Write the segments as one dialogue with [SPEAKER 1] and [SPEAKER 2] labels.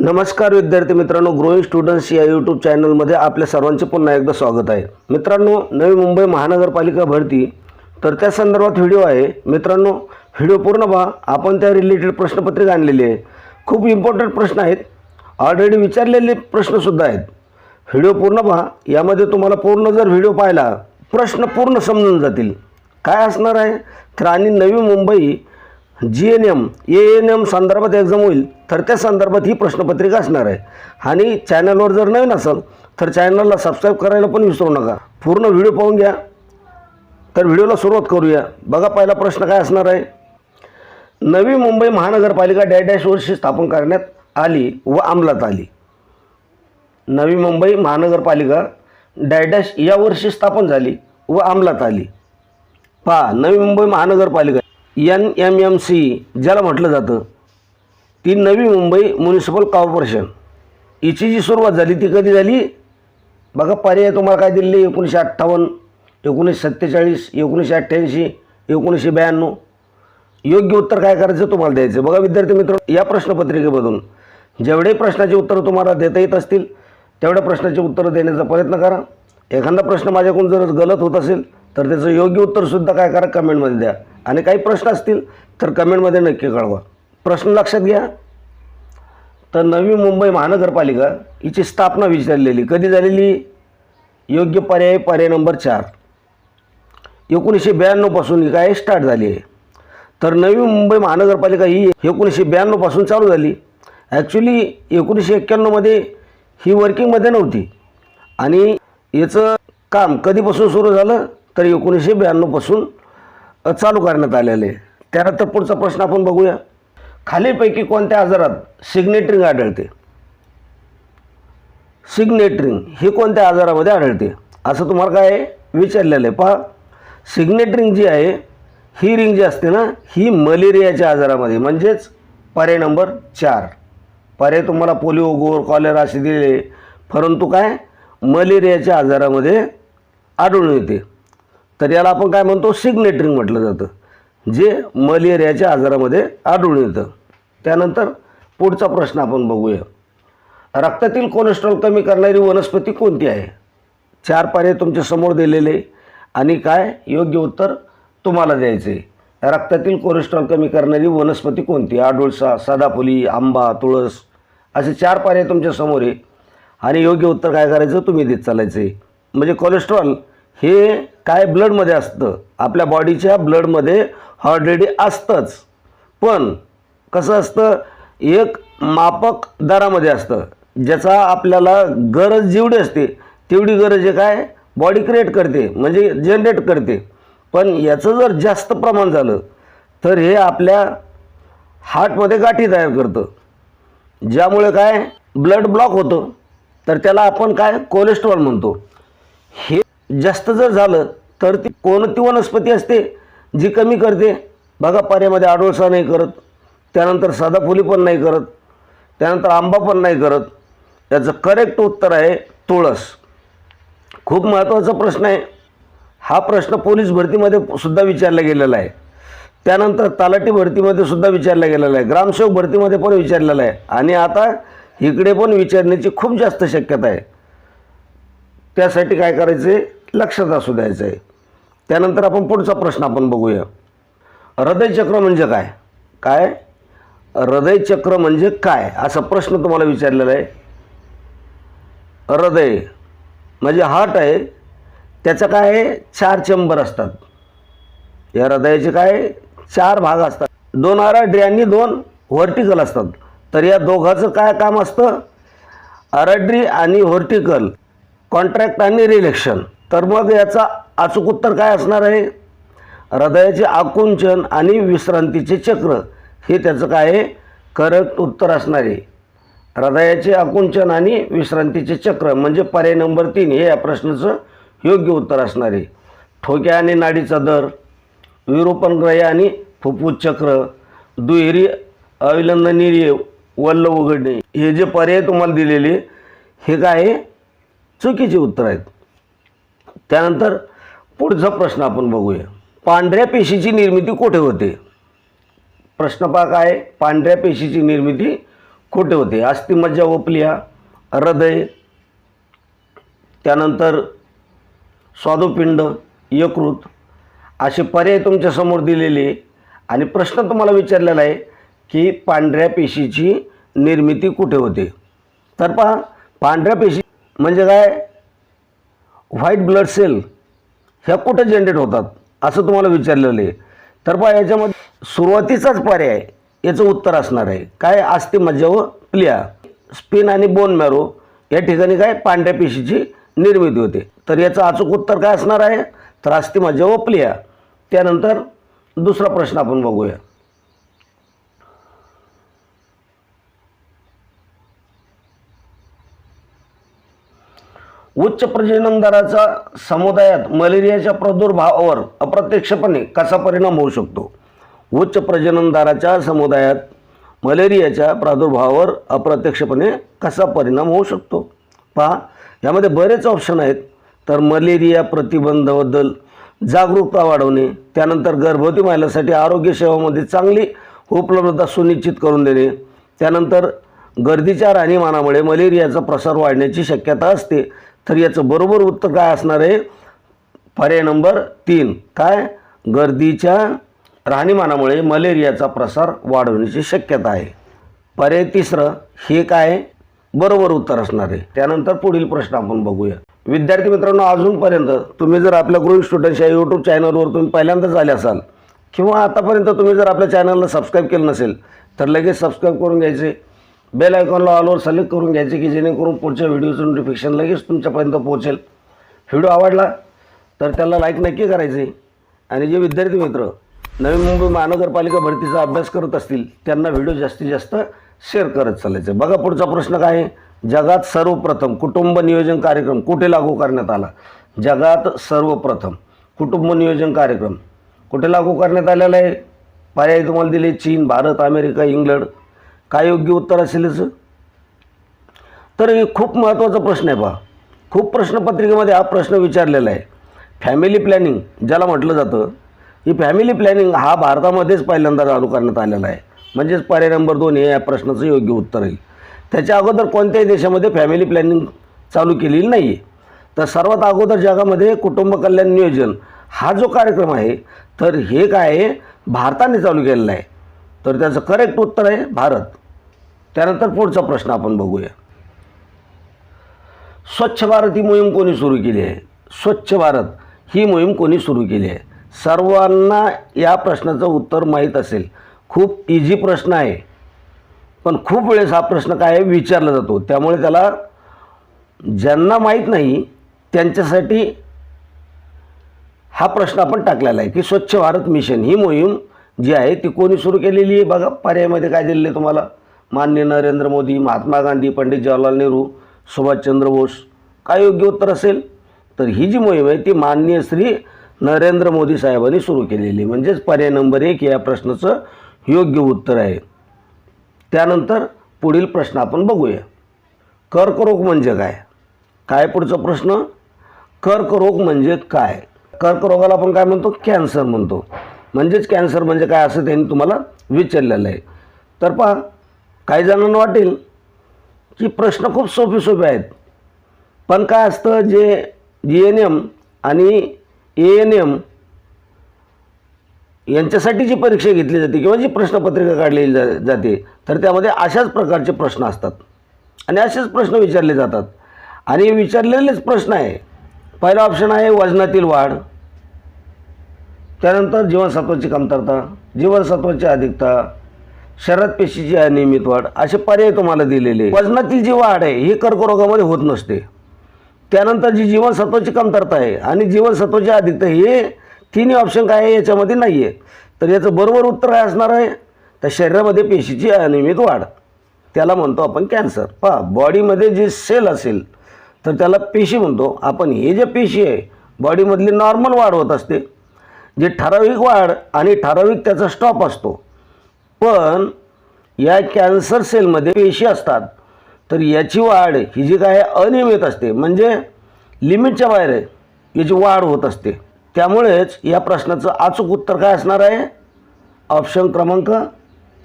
[SPEAKER 1] नमस्कार विद्यार्थी मित्रांनो ग्रोईंग स्टुडंट्स या यूट्यूब चॅनलमध्ये आपल्या सर्वांचे पुन्हा एकदा स्वागत आहे. मित्रांनो नवी मुंबई महानगरपालिका भरती. तर त्या संदर्भात व्हिडिओ आहे. मित्रांनो व्हिडिओ पूर्ण पहा. आपण त्या रिलेटेड प्रश्नपत्रिका आणलेली आहे. खूप इम्पॉर्टंट प्रश्न आहेत. ऑलरेडी विचारलेले प्रश्नसुद्धा आहेत. व्हिडिओ पूर्ण पहा. यामध्ये तुम्हाला पूर्ण जर व्हिडिओ पाहिला प्रश्न पूर्ण समजून जातील. काय असणार आहे? तर आणि Navi Mumbai G N M A N M संदर्भात एक्झाम होईल तर त्या संदर्भात ही प्रश्नपत्रिका असणार आहे. आणि चॅनलवर जर नवीन असाल तर चॅनलला सबस्क्राईब करायला पण विसरू नका. पूर्ण व्हिडिओ पाहून घ्या. तर व्हिडिओला सुरुवात करूया. बघा पहिला प्रश्न काय असणार आहे. नवी मुंबई महानगरपालिका डॅश डॅश वर्षी स्थापन करण्यात आली व अंमलात आली. नवी मुंबई महानगरपालिका डॅश डॅश या वर्षी स्थापन झाली व अंमलात आली. पहा नवी मुंबई महानगरपालिका एन एम एम सी ज्याला म्हटलं जातं ती नवी मुंबई म्युनिसिपल कॉर्पोरेशन हिची जी सुरुवात झाली ती कधी झाली? बघा पर्याय तुम्हाला काय दिलेले? एकोणीसशे अठ्ठावन्न एकोणीसशे सत्तेचाळीस एकोणीसशे अठ्ठ्याऐंशी एकोणीसशे ब्याण्णव. योग्य उत्तर काय करायचं तुम्हाला द्यायचं. बघा विद्यार्थी मित्र या प्रश्नपत्रिकेमधून जेवढे प्रश्नाचे उत्तरं तुम्हाला देता येत असतील तेवढ्या प्रश्नाचे उत्तरं देण्याचा प्रयत्न करा. एखादा प्रश्न माझ्याकडून जर गलत होत असेल तर त्याचं योग्य उत्तरसुद्धा काय करा कमेंटमध्ये द्या. आणि काही प्रश्न असतील तर कमेंटमध्ये नक्की कळवा. प्रश्न लक्षात घ्या. तर नवी मुंबई महानगरपालिका हिची स्थापना विचारलेली. कधी झालेली? योग्य पर्याय पर्याय नंबर चार. एकोणीसशे ब्याण्णवपासून ही काय स्टार्ट झाली आहे? तर नवी मुंबई महानगरपालिका ही एकोणीसशे ब्याण्णवपासून चालू झाली. ॲक्च्युली एकोणीसशे एक्क्याण्णवमध्ये ही वर्किंगमध्ये नव्हती. आणि याचं काम कधीपासून सुरू झालं? तर एकोणीसशे ब्याण्णवपासून चालू करण्यात आलेलं. आहे त्यानंतर पुढचा प्रश्न आपण बघूया. खालीपैकी कोणत्या आजारात सिग्नेटरिंग आढळते? सिग्नेटरिंग हे कोणत्या आजारामध्ये आढळते? असं तुम्हाला काय आहे? विचारलेलं आहे? पहा. सिग्नेटरिंग जी आहे ही रिंग जी असते ना ही मलेरियाच्या आजारामध्ये. म्हणजेच पर्याय नंबर चार. पर्याय तुम्हाला पोलिओ गोर कॉलेरा असे दिले परंतु काय? मलेरियाच्या आजारामध्ये आढळून येते. तर याला आपण काय म्हणतो? सिग्नेटरिंग म्हटलं जातं. जे मलेरियाच्या आजारामध्ये आढळून येतं. त्यानंतर पुढचा प्रश्न आपण बघूया. रक्तातील कोलेस्ट्रॉल कमी करणारी वनस्पती कोणती आहे? चार पर्याय तुमच्यासमोर दिलेले. आणि काय? योग्य उत्तर तुम्हाला द्यायचे. रक्तातील कोलेस्ट्रॉल कमी करणारी वनस्पती कोणती? आडोळसा सदाफुली आंबा तुळस असे चार पर्याय तुमच्यासमोर आहे. आणि योग्य उत्तर काय करायचं? तुम्ही देत चालायचं. आहे म्हणजे कोलेस्ट्रॉल हे काय ब्लडमध्ये असतं? आपल्या बॉडीच्या ब्लडमध्ये ऑलरेडी असतंच. पण कसं असतं? एक मापक दरामध्ये असतं. ज्याचा आपल्याला गरज जेवढी असते तेवढी गरज आहे काय? बॉडी क्रिएट करते म्हणजे जनरेट करते. पण याचं जर जास्त प्रमाण झालं तर हे आपल्या हार्टमध्ये गाठी तयार करतं. ज्यामुळे काय? ब्लड ब्लॉक होतं. तर त्याला आपण काय? कोलेस्ट्रॉल म्हणतो. हे जास्त जर झालं तर ती कोणती वनस्पती असते जी कमी करते? बघा पर्यामध्ये आडोळसा नाही करत. त्यानंतर सदाफुली पण नाही करत. त्यानंतर आंबा पण नाही करत. याचं करेक्ट उत्तर आहे तुळस. खूप महत्त्वाचा प्रश्न आहे. हा प्रश्न पोलीस भरतीमध्ये सुद्धा विचारला गेलेला आहे. त्यानंतर तलाठी भरतीमध्ये सुद्धा विचारला गेलेला आहे. ग्रामसेवक भरतीमध्ये पण विचारलेला आहे. आणि आता इकडे पण विचारण्याची खूप जास्त शक्यता आहे. त्यासाठी काय करायचं आहे लक्षात असू द्यायचं आहे त्यानंतर आपण पुढचा प्रश्न आपण बघूया. हृदयचक्र म्हणजे काय? काय? हृदयचक्र म्हणजे काय? असा प्रश्न तुम्हाला विचारलेला आहे. हृदय म्हणजे हार्ट आहे. त्याचं काय? आहे चार चेंबर असतात. या हृदयाचे काय? चार भाग असतात. दोन आराड्री आणि दोन व्हर्टिकल असतात. तर या दोघाचं काय काम असतं? आराड्री आणि व्हर्टिकल कॉन्ट्रॅक्ट आणि रिलेक्शन. तर मग याचा अचूक उत्तर काय असणार आहे? हृदयाचे आकुंचन आणि विश्रांतीचे चक्र हे त्याचं काय आहे? करेक्ट उत्तर असणार आहे. हृदयाचे आकुंचन आणि विश्रांतीचे चक्र म्हणजे पर्याय नंबर तीन हे या प्रश्नाचं योग्य उत्तर असणार आहे. ठोक्या आणि नाडीचा दर विरूपणग्रह आणि फुफ्फुस चक्र दुहेरी अविलंबनीय वल्ल उघडणे हे जे पर्याय तुम्हाला दिलेले हे काय आहे? चुकीचे उत्तर आहेत. त्यानंतर पुढचा प्रश्न आपण बघूया. पांढऱ्या पेशीची निर्मिती कुठे होते? प्रश्न पहा काय पांढऱ्या पेशीची निर्मिती कुठे होते? अस्थिमज्जा ओपलिया हृदय त्यानंतर स्वादुपिंड यकृत असे पर्याय तुमच्यासमोर दिलेले. आहे. आणि प्रश्न तुम्हाला विचारलेला आहे की पांढऱ्या पेशीची निर्मिती कुठे होते? तर पहा पांढऱ्या पेशी म्हणजे काय? व्हाईट ब्लड सेल ह्या कुठं जनरेट होतात? असं तुम्हाला विचारलेलं आहे. तर पहा याच्यामध्ये सुरुवातीचाच पर्याय याचं उत्तर असणार आहे. काय असते मज्जा व प्लिया? स्पिन आणि बोन मॅरो या ठिकाणी काय? पांढऱ्या पेशीची निर्मिती होते. तर याचं अचूक उत्तर काय असणार आहे? तर अस्थिमज्जा मज्जा व प्लिया. त्यानंतर दुसरा प्रश्न आपण बघूया. उच्च प्रजनन दराचा समुदायात मलेरियाच्या प्रादुर्भावावर अप्रत्यक्षपणे कसा परिणाम होऊ शकतो? उच्च प्रजनन दराच्या समुदायात मलेरियाच्या प्रादुर्भावावर अप्रत्यक्षपणे कसा परिणाम होऊ शकतो? पहा यामध्ये बरेच ऑप्शन आहेत. तर मलेरिया प्रतिबंधाबद्दल जागरूकता वाढवणे त्यानंतर गर्भवती महिलांसाठी आरोग्य सेवामध्ये चांगली उपलब्धता सुनिश्चित करून देणे त्यानंतर गर्दीच्या राहणीमानामुळे मलेरियाचा प्रसार वाढण्याची शक्यता असते. तर याचं बरोबर उत्तर काय असणार आहे? पर्याय नंबर तीन. काय? गर्दीच्या राहणीमानामुळे मलेरियाचा प्रसार वाढवण्याची शक्यता आहे. पर्याय तिसरं हे काय? बरोबर उत्तर असणार आहे. त्यानंतर पुढील प्रश्न आपण बघूया. विद्यार्थी मित्रांनो अजूनपर्यंत तुम्ही जर आपल्या ग्रुप स्टुडंट्स या यूट्यूब चॅनलवर तुम्ही पहिल्यांदाच आले असाल किंवा आतापर्यंत तुम्ही जर आपल्या चॅनलला सबस्क्राईब केलं नसेल तर लगेच सबस्क्राईब करून घ्यायचे. बेल आयकॉनला ऑलवर सिलेक्ट करून घ्यायचे की जेणेकरून पुढच्या व्हिडिओचं नोटिफिकेशन लगेच तुमच्यापर्यंत पोहोचेल. व्हिडिओ आवडला तर त्याला लाईक नक्की करायचे. आणि जे विद्यार्थी मित्र नवी मुंबई महानगरपालिका भरतीचा अभ्यास करत असतील त्यांना व्हिडिओ जास्तीत जास्त शेअर करत चालायचं. बघा पुढचा प्रश्न काय आहे? जगात सर्वप्रथम कुटुंब नियोजन कार्यक्रम कुठे लागू करण्यात आला? जगात सर्वप्रथम कुटुंब नियोजन कार्यक्रम कुठे लागू करण्यात आलेला आहे? पर्याय तुम्हाला दिले चीन भारत अमेरिका इंग्लंड. काय योग्य उत्तर असेल याचं? तर हे खूप महत्त्वाचा प्रश्न आहे पहा. खूप प्रश्नपत्रिकेमध्ये हा प्रश्न विचारलेला आहे. फॅमिली प्लॅनिंग ज्याला म्हटलं जातं ही फॅमिली प्लॅनिंग हा भारतामध्येच पहिल्यांदा चालू करण्यात आलेला आहे. म्हणजेच पर्याय नंबर दोन हे या प्रश्नाचं योग्य उत्तर आहे. त्याच्या अगोदर कोणत्याही देशामध्ये फॅमिली प्लॅनिंग चालू केलेली नाही आहे तर सर्वात अगोदर जगामध्ये कुटुंब कल्याण नियोजन हा जो कार्यक्रम आहे तर हे काय आहे? भारताने चालू केलेला आहे. तर त्याचं करेक्ट उत्तर आहे भारत. त्यानंतर पुढचा प्रश्न आपण बघूया. स्वच्छ भारत ही मोहीम कोणी सुरू केली आहे? स्वच्छ भारत ही मोहीम कोणी सुरू केली आहे? सर्वांना या प्रश्नाचं उत्तर माहीत असेल. खूप इझी प्रश्न आहे. पण खूप वेळेस हा प्रश्न काय आहे? विचारला जातो. त्यामुळे त्याला ज्यांना माहीत नाही त्यांच्यासाठी हा प्रश्न आपण टाकलेला आहे की स्वच्छ भारत मिशन ही मोहीम जी आहे ती कोणी सुरू केलेली आहे? बघा पर्यायमध्ये काय दिलेलं आहे तुम्हाला? मान्य नरेंद्र मोदी महात्मा गांधी पंडित जवाहरलाल नेहरू सुभाषचंद्र बोस. काय योग्य उत्तर असेल? तर ही जी मोहीम आहे ती माननीय श्री नरेंद्र मोदी साहेबांनी सुरू केलेली आहे. म्हणजेच पर्याय नंबर एक या प्रश्नाचं योग्य उत्तर आहे. त्यानंतर पुढील प्रश्न आपण बघूया. कर्करोग म्हणजे काय? काय पुढचा प्रश्न? कर्करोग म्हणजे काय? कर्करोगाला आपण काय म्हणतो? कॅन्सर म्हणतो. म्हणजेच कॅन्सर म्हणजे काय असं त्यांनी तुम्हाला विचारलेलं आहे. तर पहा काही जणांना वाटेल की प्रश्न खूप सोपे सोपे आहेत. पण काय असतं जे जी एन एम आणि ए एन एम यांच्यासाठी जी परीक्षा घेतली जाते किंवा जी प्रश्नपत्रिका काढली जा जाते तर त्यामध्ये अशाच प्रकारचे प्रश्न असतात. आणि असेच प्रश्न विचारले जातात. आणि विचारलेलेच प्रश्न आहे. पहिला ऑप्शन आहे वजनातील वाढ. त्यानंतर जीवनसत्वाची कमतरता जीवनसत्वाची अधिकता शरीरात पेशीची अनियमित वाढ असे पर्याय तुम्हाला दिलेले वजनातील जी वाढ आहे ही कर्करोगामध्ये होत नसते. त्यानंतर जी जीवनसत्वाची कमतरता आहे आणि जीवनसत्वाची अधिकता हे तिन्ही ऑप्शन काय आहे याच्यामध्ये नाही आहे तर याचं बरोबर उत्तर काय असणार आहे? तर शरीरामध्ये पेशीची अनियमित वाढ. त्याला म्हणतो आपण कॅन्सर. पहा बॉडीमध्ये जे सेल असेल तर त्याला पेशी म्हणतो. आपण हे जे पेशी आहे बॉडीमधली नॉर्मल वाढ होत असते. जे ठराविक वाढ आणि ठराविक त्याचा स्टॉप असतो. पण या कॅन्सर सेलमध्ये पेशी असतात. तर याची वाढ ही जी काय अनियमित असते म्हणजे लिमिटच्या बाहेर आहे याची वाढ होत असते. त्यामुळेच या प्रश्नाचं अचूक उत्तर काय असणार आहे? ऑप्शन क्रमांक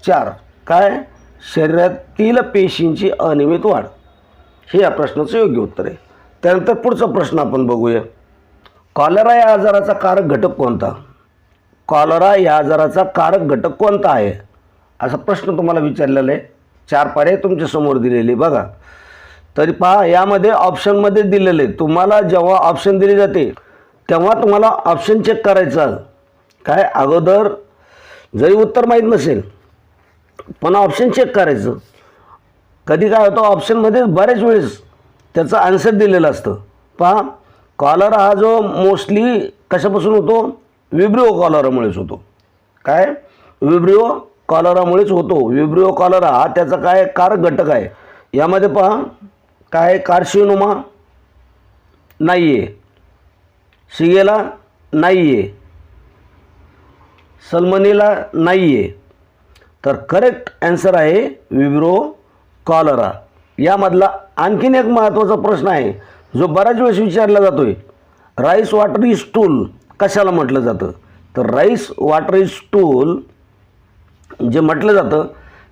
[SPEAKER 1] चार. काय? शरीरातील पेशींची अनियमित वाढ. हे या प्रश्नाचं योग्य उत्तर आहे. त्यानंतर पुढचा प्रश्न आपण बघूया. कॉलरा या आजाराचा कारक घटक कोणता? कॉलरा या आजाराचा कारक घटक कोणता आहे? असा प्रश्न तुम्हाला विचारलेला आहे. चार पर्याय तुमच्यासमोर दिलेले बघा. तरी पहा यामध्ये ऑप्शनमध्ये दिलेले. आहे. तुम्हाला जेव्हा ऑप्शन दिले जाते तेव्हा तुम्हाला ऑप्शन चेक करायचं. काय? अगोदर जरी उत्तर माहीत नसेल पण ऑप्शन चेक करायचं. कधी काय होतं ऑप्शनमध्ये बऱ्याच वेळेस त्याचं आन्सर दिलेलं असतं. पहा. कॉलर हा जो मोस्टली कशापासून होतो? विब्रिओ कॉलरामुळेच होतो. काय? विब्रिओ कॉलरामुळेच होतो. विब्रिओ कॉलरा हा त्याचा काय कारक घटक आहे? यामध्ये पहा काय कार्शिनोमा नाही आहे शिगेला नाही आहे सलमनीला नाही आहे तर करेक्ट ॲन्सर आहे विब्रो कॉलरा यामधला आणखीन एक महत्त्वाचा प्रश्न आहे. जो बऱ्याच वेळेस विचारला जातो आहे राईस वॉटर इज टूल कशाला म्हटलं जातं? तर राईस वॉटर इज टूल जे म्हटलं जातं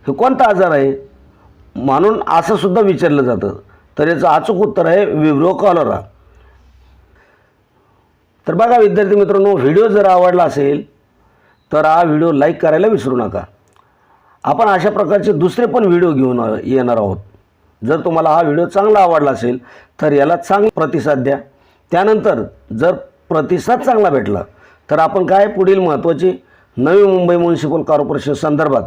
[SPEAKER 1] हे कोणता आजार आहे? म्हणून असं सुद्धा विचारलं जातं. तर याचं अचूक उत्तर आहे विब्रो कॉलरा. तर बघा विद्यार्थी मित्रांनो व्हिडिओ जर आवडला असेल तर हा व्हिडिओ लाईक करायला विसरू नका. आपण अशा प्रकारचे दुसरे पण व्हिडिओ घेऊन येणार आहोत. जर तुम्हाला हा व्हिडिओ चांगला आवडला असेल तर याला चांगला प्रतिसाद द्या. त्यानंतर जर प्रतिसाद चांगला भेटला तर आपण काय पुढील महत्त्वाची नवी मुंबई म्युन्सिपल कॉर्पोरेशन संदर्भात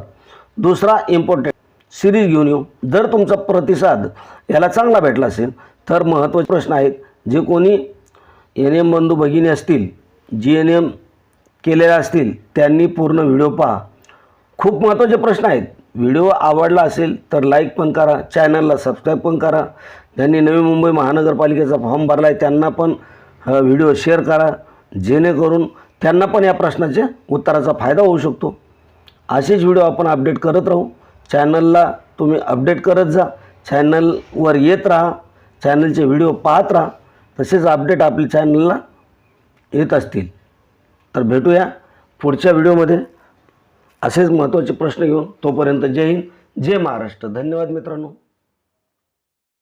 [SPEAKER 1] दुसरा इम्पॉर्टंट सिरीज घेऊन येऊ. जर तुमचा प्रतिसाद याला चांगला भेटला असेल तर महत्त्वाचे प्रश्न आहेत जे कोणी एन एम बंधू भगिनी असतील जी एन एम केलेल्या असतील त्यांनी पूर्ण व्हिडिओ पहा. खूप महत्त्वाचे प्रश्न आहेत. व्हिडिओ आवडला असेल तर लाईक पण करा चॅनलला सबस्क्राईब पण करा. ज्यांनी नवी मुंबई महानगरपालिकेचा फॉर्म भरला आहे त्यांना पण हा व्हिडिओ शेअर करा. जेणेकरून त्यांना पण या प्रश्नाच्या उत्तराचा फायदा होऊ शकतो. असेच व्हिडिओ आपण अपडेट करत राहू. चॅनलला तुम्ही अपडेट करत जा. चॅनलवर येत राहा. चॅनलचे व्हिडिओ पाहत राहा. तसेच अपडेट आपल्या चॅनलला येत असतील. तर भेटूया पुढच्या व्हिडिओमध्ये असेच महत्त्वाचे प्रश्न घेऊन तोपर्यंत जय हिंद जय महाराष्ट्र. धन्यवाद मित्रांनो.